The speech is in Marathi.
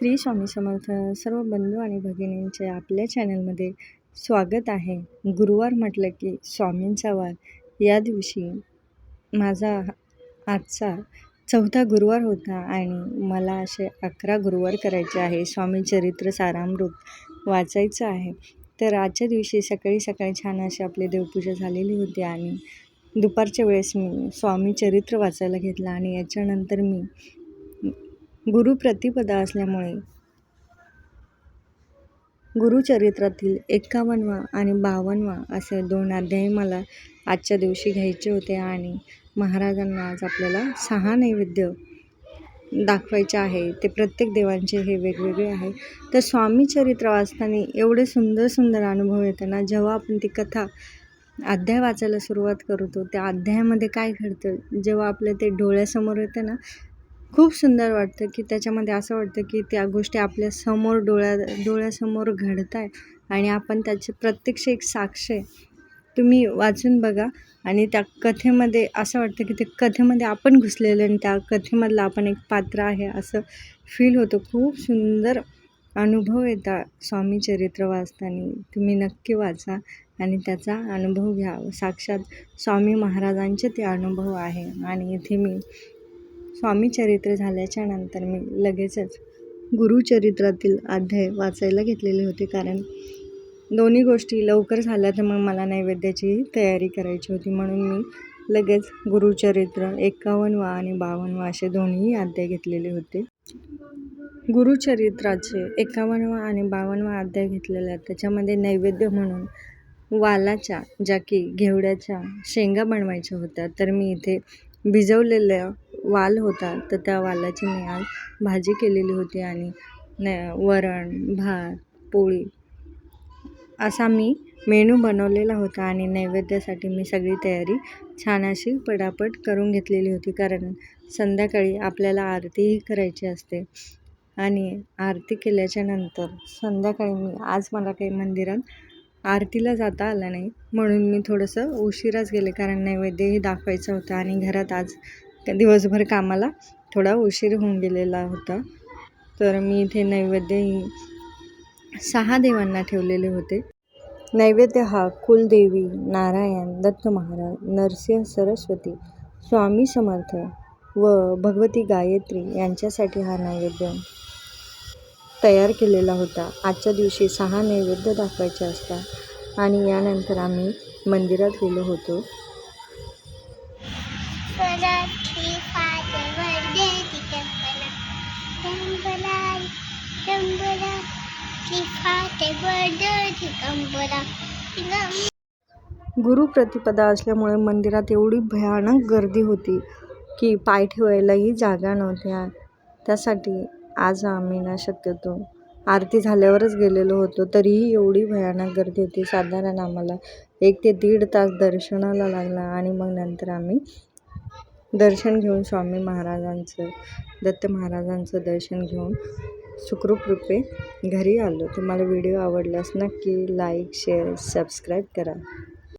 श्री स्वामी समर्थ सर्व बंधू आणि भगिनींचे आपल्या चॅनलमध्ये स्वागत आहे. गुरुवार म्हटलं की स्वामींचा वार. या दिवशी माझा आजचा चौथा गुरुवार होता आणि मला असे अकरा गुरुवार करायचे आहे. स्वामी चरित्र सारामृत वाचायचं आहे. तर आजच्या दिवशी सकाळी सकाळी छान अशी आपली देवपूजा झालेली होती आणि दुपारच्या वेळेस मी स्वामी चरित्र वाचायला घेतलं आणि याच्यानंतर मी गुरुप्रतिपदा असल्यामुळे. गुरुचरित्रातील एकावन्नवा आणि बावन्नवा असे दोन अध्याय मला आजच्या दिवशी घ्यायचे होते आणि महाराजांना आज आपल्याला सहा नैवेद्य दाखवायचे आहे. ते प्रत्येक देवांचे हे वेगवेगळे आहे. तर स्वामी चरित्र वाचताना एवढे सुंदर सुंदर अनुभव येताना जेव्हा आपण ती कथा अध्याय वाचायला सुरुवात करतो त्या अध्यायामध्ये काय घडतं? जेव्हा आपल्या ते डोळ्यासमोर येतं ना खूप सुंदर वाटतं की त्याच्यामध्ये असं वाटतं की त्या गोष्टी आपल्यासमोर डोळ्या डोळ्यासमोर घडत आहे आणि आपण त्याचे प्रत्यक्ष एक साक्ष आहे. तुम्ही वाचून बघा आणि त्या कथेमध्ये असं वाटतं की ते कथेमध्ये आपण घुसलेलं आणि त्या कथेमधलं आपण एक पात्र आहे असं फील होतं. खूप सुंदर अनुभव येतात स्वामी चरित्र वाचताना. तुम्ही नक्की वाचा आणि त्याचा अनुभव घ्या. साक्षात स्वामी महाराजांचे ते अनुभव आहे आणि इथे मी स्वामीचरित्र झाल्याच्यानंतर मी लगेचच गुरुचरित्रातील अध्याय वाचायला घेतलेले होते. कारण दोन्ही गोष्टी लवकर झाल्या तर मग मला नैवेद्याची तयारी करायची होती. म्हणून मी लगेच गुरुचरित्र एकावन्नवा आणि बावन्नवा असे दोन्ही अध्याय घेतलेले होते. गुरुचरित्राचे एकावन्नवा आणि बावन्नवा अध्याय घेतलेला आहेत त्याच्यामध्ये नैवेद्य म्हणून वालाच्या ज्या की घेवड्याच्या शेंगा बनवायच्या होत्या तर मी इथे भिजवलेल्या वाल होता तर त्या वालाची मी आज भाजी केलेली होती आणि न वरण भात पोळी असा मी मेनू बनवलेला होता आणि नैवेद्यासाठी मी सगळी तयारी छान अशी पटापट करून घेतलेली होती कारण संध्याकाळी आपल्याला आरतीही करायची असते आणि आरती केल्याच्यानंतर संध्याकाळी मी आज मला काही मंदिरात आरतीला जाता आलं नाही म्हणून मी थोडंसं उशिराच गेले कारण नैवेद्यही दाखवायचं होतं आणि घरात आज दिवसभर कामाला थोडा उशीर होऊन गेलेला होता. तर मी इथे नैवेद्यही सहा देवांना ठेवलेले होते. नैवेद्य हा कुलदेवी नारायण दत्त महाराज नरसिंह सरस्वती स्वामी समर्थ व भगवती गायत्री यांच्यासाठी हा नैवेद्य तयार केलेला होता. आजच्या दिवशी सहा नैवेद्य दाखवायचे असतात आणि यानंतर आम्ही मंदिरात गेलो होतो. गुरुप्रतिपदा असल्यामुळे मंदिरात एवढी भयानक गर्दी होती की पाय ठेवायलाही जागा नव्हत्या त्यासाठी आज आम्ही ना शक्यतो आरती झाल्यावरच गेलेलो होतो तरीही एवढी भयानक गर्दी होती. साधारण आम्हाला एक ते दीड तास दर्शनाला लागला आणि मग नंतर आम्ही दर्शन घेऊन स्वामी महाराजांचं दत्त महाराजांचं दर्शन घेऊन सुखरूप रूपे घरी आलो. तुम्हाला व्हिडिओ आवडल्यास नक्की लाईक शेअर सबस्क्राईब करा.